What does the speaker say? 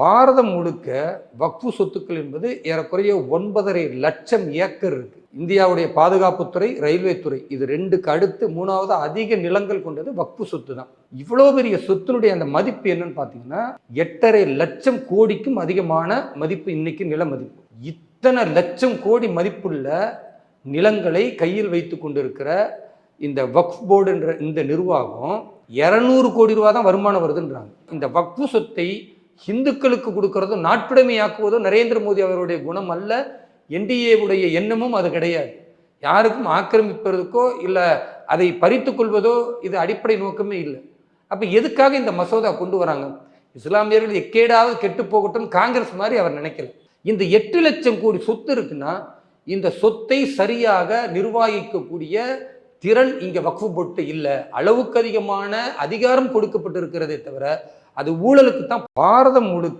பாரதம் முழுக்க வக்ஃபு சொத்துக்கள் என்பது ஏறக்குறைய ஒன்பதரை லட்சம் ஏக்கர் இருக்கு. இந்தியாவுடைய பாதுகாப்புத்துறை ரயில்வே துறை இது ரெண்டுக்கு அடுத்து மூணாவது அதிக நிலங்கள் கொண்டது வக்ஃபு சொத்து தான். இவ்வளோ பெரிய சொத்தினுடைய அந்த மதிப்பு என்னன்னு பார்த்தீங்கன்னா எட்டரை லட்சம் கோடிக்கும் அதிகமான மதிப்பு இன்னைக்கு நில மதிப்பு. இத்தனை லட்சம் கோடி மதிப்புள்ள நிலங்களை கையில் வைத்து கொண்டிருக்கிற இந்த வக்ஃப் போர்டுன்ற இந்த நிர்வாகம் இரநூறு கோடி ரூபா தான் வருமானம் வருதுன்றாங்க. இந்த வக்ஃபு சொத்தை இந்துக்களுக்கு கொடுக்கறதும் நாட்டுடைமையாக்குவதும் நரேந்திர மோடி அவருடைய குணம் அல்ல. என்டிஏவுடைய எண்ணமும் அது கிடையாது. யாருக்கும் ஆக்கிரமிப்பதற்கோ இல்லை அதை பறித்து கொள்வதோ இது அடிப்படை நோக்கமே இல்லை. அப்போ எதுக்காக இந்த மசோதா கொண்டு வராங்க? இஸ்லாமியர்கள் எக்கேடாவது கெட்டு போகட்டும் காங்கிரஸ் மாதிரி அவர் நினைக்கல. இந்த எட்டு லட்சம் கோடி சொத்து இருக்குன்னா இந்த சொத்தை சரியாக நிர்வகிக்கக்கூடிய திறன் இங்கே வக்ஃபு போட்டு இல்லை. அளவுக்கு அதிகமான அதிகாரம் கொடுக்கப்பட்டிருக்கிறதே தவிர அது ஊழலுக்கு தான் பாரதம் முழுக்க